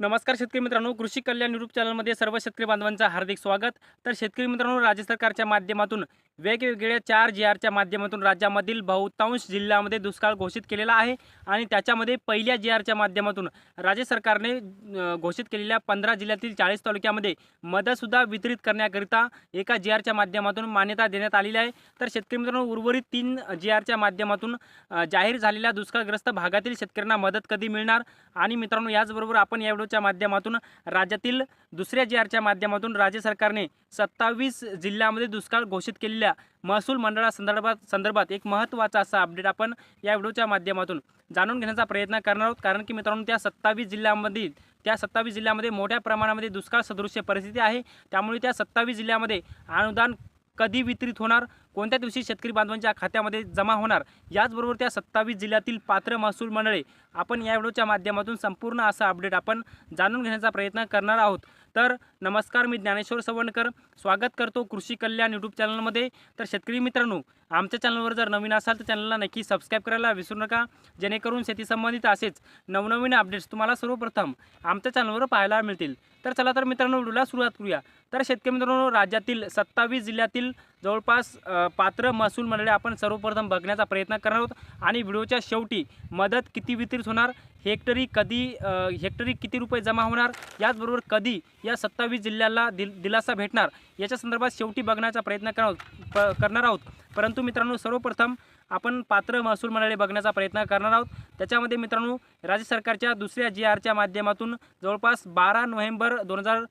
नमस्कार शेतकरी मित्रांनो कृषी कल्याण यूट्यूब चॅनलमध्ये सर्व शेतकरी बांधवांचं हार्दिक स्वागत. तर शेतकरी मित्रांनो राज्य सरकारच्या माध्यमातून वेगवेगळ्या चार जी आरच्या माध्यमातून राज्यामधील बहुतांश जिल्ह्यामध्ये दुष्काळ घोषित केलेला आहे आणि त्याच्यामध्ये पहिल्या जी आरच्या माध्यमातून राज्य सरकारने घोषित केलेल्या पंधरा जिल्ह्यातील चाळीस तालुक्यामध्ये मदतसुद्धा वितरित करण्याकरिता एका जी आरच्या माध्यमातून मान्यता देण्यात आलेली आहे. तर शेतकरी मित्रांनो उर्वरित तीन जी आरच्या माध्यमातून जाहीर झालेल्या दुष्काळग्रस्त भागातील शेतकऱ्यांना मदत कधी मिळणार? आणि मित्रांनो याचबरोबर आपण या व्हिडिओच्या माध्यमातून राज्यातील दुसऱ्या जी आरच्या माध्यमातून राज्य सरकारने सत्तावीस जिल्ह्यामध्ये दुष्काळ घोषित केलेल्या महसूल मंडळासंदर्भात संदर्भात एक महत्त्वाचा असा अपडेट आपण या व्हिडिओच्या माध्यमातून जाणून घेण्याचा प्रयत्न करणार आहोत. कारण की मित्रांनो त्या सत्तावीस जिल्ह्यामधील त्या सत्तावीस जिल्ह्यामध्ये मोठ्या प्रमाणामध्ये दुष्काळ सदृश्य परिस्थिती आहे. त्यामुळे त्या सत्तावीस जिल्ह्यामध्ये अनुदान कधी वितरित होणार? कोणत्या दिवशी शेतकरी बांधवांच्या खात्यामध्ये जमा होणार? याचबरोबर त्या सत्तावीस जिल्ह्यातील पात्र महसूल मंडळे आपण या व्हिडिओच्या माध्यमातून संपूर्ण असा अपडेट आपण जाणून घेण्याचा प्रयत्न करणार आहोत. तर नमस्कार मी ज्ञानेश्वर सवणकर स्वागत करतो कृषी कल्याण यूट्यूब चॅनलमध्ये. तर शेतकरी मित्रांनो आमच्या चॅनलवर जर नवीन असाल तर चॅनलला नक्की सबस्क्राईब करायला विसरू नका. जेणेकरून शेतीसंबंधित असेच नवनवीन अपडेट्स तुम्हाला सर्वप्रथम आमच्या चॅनलवर पाहायला मिळतील. तर चला तर मित्रांनो व्हिडिओला सुरुवात करूया. तर शेतकरी मित्रांनो राज्यातील सत्तावीस जिल्ह्यातील जवळपास पात्र महसूल मंडळे आपण सर्वप्रथम बघण्याचा प्रयत्न करणार आहोत. आणि व्हिडिओच्या शेवटी मदत किती वितरित होणार हेक्टरी कधी हेक्टरी किती रुपये जमा होणार याचबरोबर कधी या सत्तावीस जिल्ह्याला दिल दिलासा भेटणार याच्या संदर्भात शेवटी बघण्याचा प्रयत्न करणार आहोत. प करणार आहोत. परंतु मित्रांनो सर्वप्रथम आपण पात्र महसूल मंडळे बघण्याचा प्रयत्न करणार आहोत. त्याच्यामध्ये मित्रांनो राज्य सरकारच्या दुसऱ्या जी आरच्या माध्यमातून जवळपास बारा नोव्हेंबर दोन हजार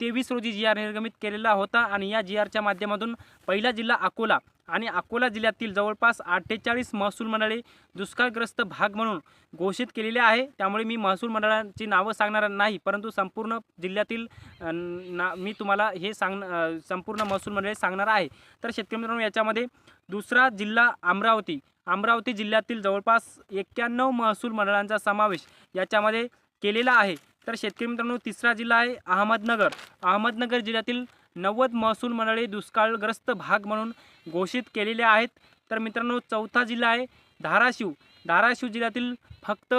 तेवीस रोजी जी आर निर्गमित केलेला होता आणि या जी आरच्या माध्यमातून पहिला जिल्हा अकोला आणि अकोला जिल्ह्यातील जवळपास अठ्ठेचाळीस महसूल मंडळे दुष्काळग्रस्त भाग म्हणून घोषित केलेले आहे. त्यामुळे मी महसूल मंडळांची नावं सांगणार नाही परंतु संपूर्ण जिल्ह्यातील ना मी तुम्हाला हे सांग संपूर्ण महसूल मंडळे सांगणार आहे. तर शेतकरी मित्रांनो याच्यामध्ये दुसरा जिल्हा अमरावती. अमरावती जिल्ह्यातील जवळपास एक्क्याण्णव महसूल मंडळांचा समावेश याच्यामध्ये केलेला आहे. तर शेतकरी मित्रांनो तिसरा जिल्हा आहे अहमदनगर. अहमदनगर जिल्ह्यातील नव्वद महसूल मंडळे दुष्काळग्रस्त भाग म्हणून घोषित केलेले आहेत. तर मित्रांनो चौथा जिल्हा आहे धाराशिव. धाराशिव जिल्ह्यातील फक्त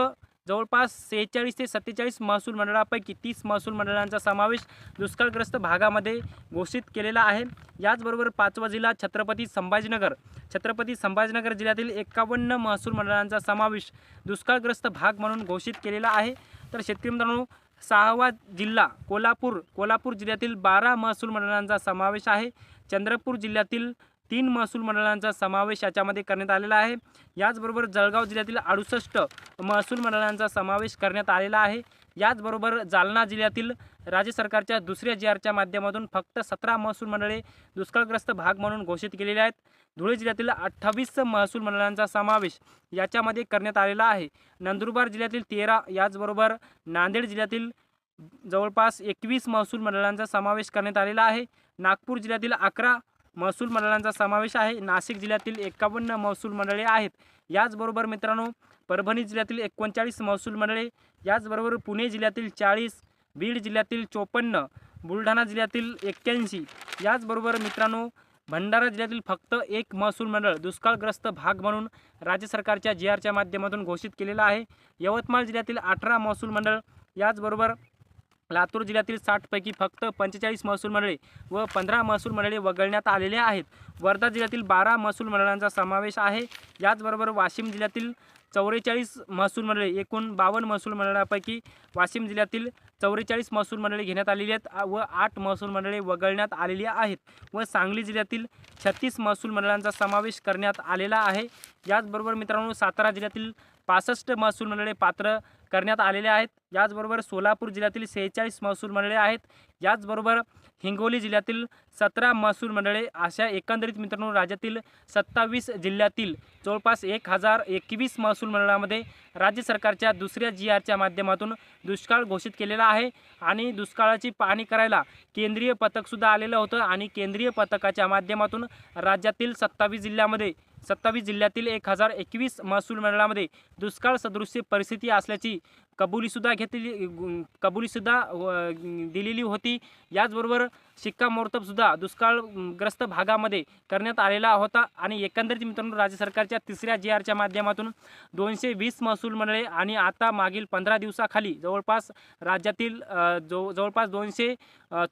जवळपास सेहेचाळीस ते सत्तेचाळीस महसूल मंडळापैकी तीस महसूल मंडळांचा समावेश दुष्काळग्रस्त भागामध्ये घोषित केलेला आहे. याचबरोबर पाचवा जिल्हा छत्रपती संभाजीनगर. छत्रपती संभाजीनगर जिल्ह्यातील एकावन्न महसूल मंडळांचा समावेश दुष्काळग्रस्त भाग म्हणून घोषित केलेला आहे. तर शेतकरी मित्रांनो सहावा जिल्हा कोल्हापूर. कोल्हापूर जिल्ह्यातील बारा महसूल मंडळांचा समावेश आहे. चंद्रपूर जिल्ह्यातील तीन महसूल मंडळांचा समावेश याच्यामध्ये करण्यात आलेला आहे. याचबरोबर जळगाव जिल्ह्यातील अडुसष्ट महसूल मंडळांचा समावेश करण्यात आलेला आहे. याचबरोबर जालना जिल्ह्यातील राज्य सरकारच्या दुसऱ्या जी आरच्या माध्यमातून फक्त सतरा महसूल मंडळे दुष्काळग्रस्त भाग म्हणून घोषित केलेले आहेत. धुळे जिल्ह्यातील अठ्ठावीस महसूल मंडळांचा समावेश याच्यामध्ये करण्यात आलेला आहे. नंदुरबार जिल्ह्यातील तेरा याचबरोबर नांदेड जिल्ह्यातील जवळपास एकवीस महसूल मंडळांचा समावेश करण्यात आलेला आहे. नागपूर जिल्ह्यातील अकरा महसूल मंडळांचा समावेश आहे. नाशिक जिल्ह्यातील एकावन्न महसूल मंडळे आहेत. याचबरोबर मित्रांनो परभणी जिल्ह्यातील एकोणचाळीस महसूल मंडळे याचबरोबर पुणे जिल्ह्यातील चाळीस बीड जिल्ह्यातील चोपन्न बुलढाणा जिल्ह्यातील एक्क्याऐंशी याचबरोबर मित्रांनो भंडारा जिल्ह्यातील फक्त एक महसूल मंडळ दुष्काळग्रस्त भाग म्हणून राज्य सरकारच्या जी आरच्या माध्यमातून घोषित केलेलं आहे. यवतमाळ जिल्ह्यातील अठरा महसूल मंडळ याचबरोबर लातूर जिल्ह्यातील साठपैकी फक्त पंचेचाळीस महसूल मंडळे व पंधरा महसूल मंडळे वगळण्यात आलेले आहेत. वर्धा जिल्ह्यातील बारा महसूल मंडळांचा समावेश आहे. याचबरोबर वाशिम जिल्ह्यातील चौवेचाळीस महसूल मंडळे एकूण बावन्न महसूल मंडळापैकी वाशिम जिल्ह्यातील चौवेचाळीस महसूल मंडळे घेण्यात आलेली आहेत व आठ महसूल मंडळे वगळण्यात आलेली आहेत व सांगली जिल्ह्यातील छत्तीस महसूल मंडळांचा समावेश करण्यात आलेला आहे. याचबरोबर मित्रांनो सातारा जिल्ह्यातील पासष्ट महसूल मंडळे पात्र करण्यात आलेले आहेत. याचबरोबर सोलापूर जिल्ह्यातील सेहेचाळीस महसूल मंडळे आहेत. याचबरोबर हिंगोली जिल्ह्यातील सतरा महसूल मंडळे अशा एकंदरीत मित्रांनो राज्यातील सत्तावीस जिल्ह्यातील जवळपास एक हजार एकवीस महसूल मंडळामध्ये राज्य सरकारच्या दुसऱ्या जी आरच्या माध्यमातून दुष्काळ घोषित केलेला आहे. आणि दुष्काळाची पाहणी करायला केंद्रीय पथकसुद्धा आलेलं होतं आणि केंद्रीय पथकाच्या माध्यमातून राज्यातील सत्तावीस जिल्ह्यामध्ये सत्तावीस जिल्ह्यातील एक हजार एकवीस महसूल मंडळामध्ये दुष्काळ सदृश्य परिस्थिती असल्याची कबुलीसुद्धा घेतलेली कबुलीसुद्धा दिलेली होती. याचबरोबर शिक्कामोर्तबसुद्धा दुष्काळग्रस्त भागामध्ये करण्यात आलेला होता. आणि एकंदरीत मित्रांनो राज्य सरकारच्या तिसऱ्या जी आरच्या माध्यमातून दोनशे वीस महसूल मंडळे आणि आता मागील पंधरा दिवसाखाली जवळपास राज्यातील जव जो जवळपास दोनशे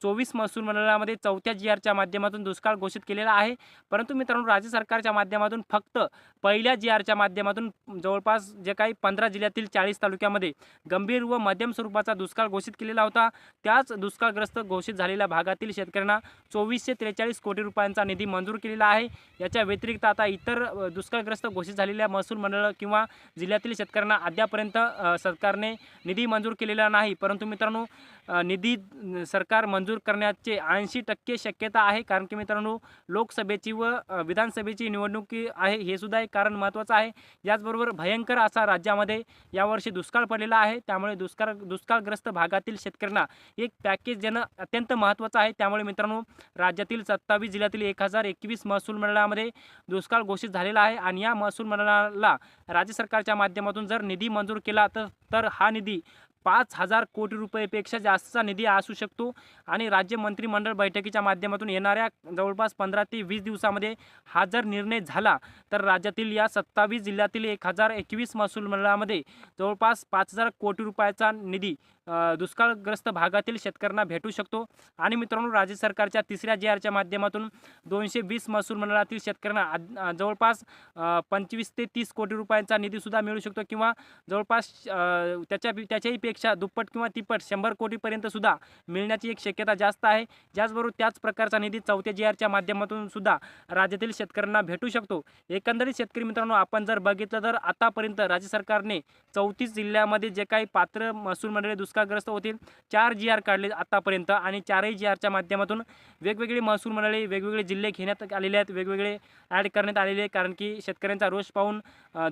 चोवीस महसूल मंडळामध्ये चौथ्या जी आरच्या माध्यमातून दुष्काळ घोषित केलेला आहे. परंतु मित्रांनो राज्य सरकारच्या माध्यमातून फक्त पहिल्या जी आरच्या माध्यमातून जवळपास जे काही पंधरा जिल्ह्यातील चाळीस तालुक्यामध्ये गंभीर व मध्यम स्वरूपाचा दुष्काळ घोषित केलेला होता. त्याच दुष्काळग्रस्त घोषित झालेल्या भागातील शेतकऱ्यांना चोवीसशे त्रेचाळीस कोटी रुपयांचा निधी मंजूर केलेला आहे. याच्या व्यतिरिक्त आता इतर दुष्काळग्रस्त घोषित झालेल्या महसूल मंडळ किंवा जिल्ह्यातील शेतकऱ्यांना अद्यापर्यंत सरकारने निधी मंजूर केलेला नाही. परंतु मित्रांनो निधी सरकार मंजूर करण्याचे ऐंशी टक्के शक्यता आहे. कारण की मित्रांनो लोकसभेची व विधानसभेची निवडणुकी आहे हे सुद्धा एक कारण महत्त्वाचं आहे. याचबरोबर भयंकर असा राज्यामध्ये यावर्षी दुष्काळ पडलेला आहे. त्यामुळे दुष्काळ दुष्काळग्रस्त भागातील शेतकऱ्यांना एक पॅकेज देणं अत्यंत महत्त्वाचं आहे. त्यामुळे मित्रांनो राज्यातील सत्तावीस जिल्ह्यातील एक हजार एकवीस महसूल मंडळामध्ये दुष्काळ घोषित झालेला आहे. आणि या महसूल मंडळाला राज्य सरकारच्या माध्यमातून जर निधी मंजूर केला तर तर हा निधी पाच हजार कोटी रुपयेपेक्षा जास्तचा निधी असू शकतो. आणि राज्य मंत्रिमंडळ बैठकीच्या माध्यमातून येणाऱ्या जवळपास पंधरा ते वीस दिवसामध्ये हा जर निर्णय झाला तर राज्यातील या सत्तावीस जिल्ह्यातील एक हजार एकवीस महसूल मंडळामध्ये जवळपास पाच हजार कोटी रुपयाचा निधी दुष्काळग्रस्त भागातील शेतकऱ्यांना भेटू शकतो. आणि मित्रांनो राज्य सरकारच्या तिसऱ्या जे आरच्या माध्यमातून दोनशे वीस महसूल मंडळातील शेतकऱ्यांना जवळपास पंचवीस ते तीस कोटी रुपयांचा निधीसुद्धा मिळू शकतो किंवा जवळपास त्याच्या त्याच्याही पेक्षा दुप्पट किंवा तिप्पट शंभर कोटीपर्यंतसुद्धा मिळण्याची एक शक्यता जास्त आहे. त्याचबरोबर त्याच प्रकारचा निधी चौथ्या जी आरच्या माध्यमातून सुद्धा राज्यातील शेतकऱ्यांना भेटू शकतो. एकंदरीत शेतकरी मित्रांनो आपण जर बघितलं तर आतापर्यंत राज्य सरकारने चौतीस जिल्ह्यामध्ये जे काही पात्र महसूल मंडळे दुष्काळग्रस्त होतील. चार जी आर काढले आतापर्यंत आणि चारही जी आरच्या माध्यमातून वेगवेगळे महसूल मंडळे वेगवेगळे जिल्हे घेण्यात आलेले आहेत वेगवेगळे ॲड करण्यात आलेले आहे कारण की शेतकऱ्यांचा रोष पाहून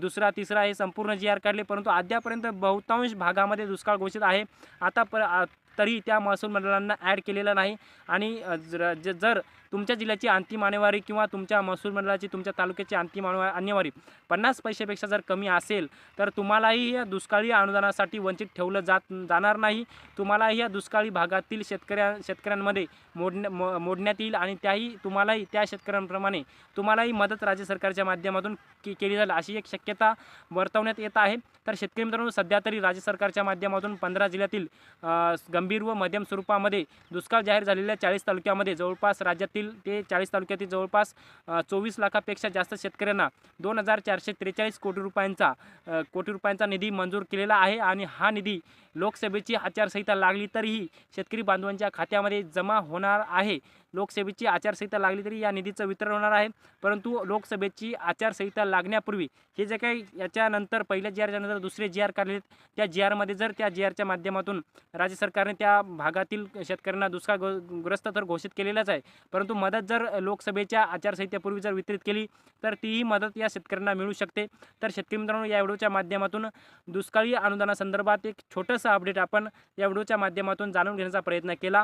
दुसरा तिसरा हे संपूर्ण जी आर काढले. परंतु अद्यापर्यंत बहुतांश भागामध्ये दुष्काळ घोषित आहे. आता पर आ- तरी त्या महसूल मंडळांना ॲड केलेलं नाही. आणि जर जर तुमच्या जिल्ह्याची अंतिम आणेवारी किंवा तुमच्या महसूल मंडळाची तुमच्या तालुक्याची अंतिम आणवा- आणेवारी पन्नास पैशापेक्षा जर कमी असेल तर तुम्हालाही या दुष्काळी अनुदानासाठी वंचित ठेवलं जात जाणार नाही. तुम्हालाही या दुष्काळी भागातील शेतकऱ्या शेतकऱ्यांमध्ये मोडण्या मो- मोडण्यात येईल आणि त्याही तुम्हालाही त्या शेतकऱ्यांप्रमाणे तुम्हालाही मदत राज्य सरकारच्या माध्यमातून के केली जाईल अशी एक शक्यता वर्तवण्यात येत आहे. तर शेतकरी मित्रांनो सध्या तरी राज्य सरकारच्या माध्यमातून पंधरा जिल्ह्यातील गंभीर गंभीर व मध्यम स्वरूपामध्ये दुष्काळ जाहीर झालेल्या चाळीस तालुक्यामध्ये जवळपास राज्यातील ते चाळीस तालुक्यातील जवळपास चोवीस लाखापेक्षा जास्त शेतकऱ्यांना दोन हजार चारशे त्रेचाळीस कोटी रुपयांचा कोटी रुपयांचा निधी मंजूर केलेला आहे आणि हा निधी लोकसभेची आचारसंहिता लागली तरीही शेतकरी बांधवांच्या खात्यामध्ये जमा होणार आहे. लोकसभेची आचारसंहिता लागली तरी या निधीचं वितरण होणार आहे. परंतु लोकसभेची आचारसंहिता लागण्यापूर्वी हे जे काही याच्यानंतर पहिल्या जी आरच्या नंतर दुसरे जी आर काढले त्या जी आरमध्ये जर त्या जी आरच्या माध्यमातून राज्य सरकारने त्या भागातील शेतकऱ्यांना दुष्काळ ग्रस्त तर घोषित केलेलाच आहे. परंतु मदत जर लोकसभेच्या आचारसंहितेपूर्वी जर वितरित केली तर तीही मदत या शेतकऱ्यांना मिळू शकते. तर शेतकरी मित्रांनो या व्हिडिओच्या माध्यमातून दुष्काळी अनुदानासंदर्भात एक छोटंसं अपडेट आपण या व्हिडिओच्या माध्यमातून जाणून घेण्याचा प्रयत्न केला.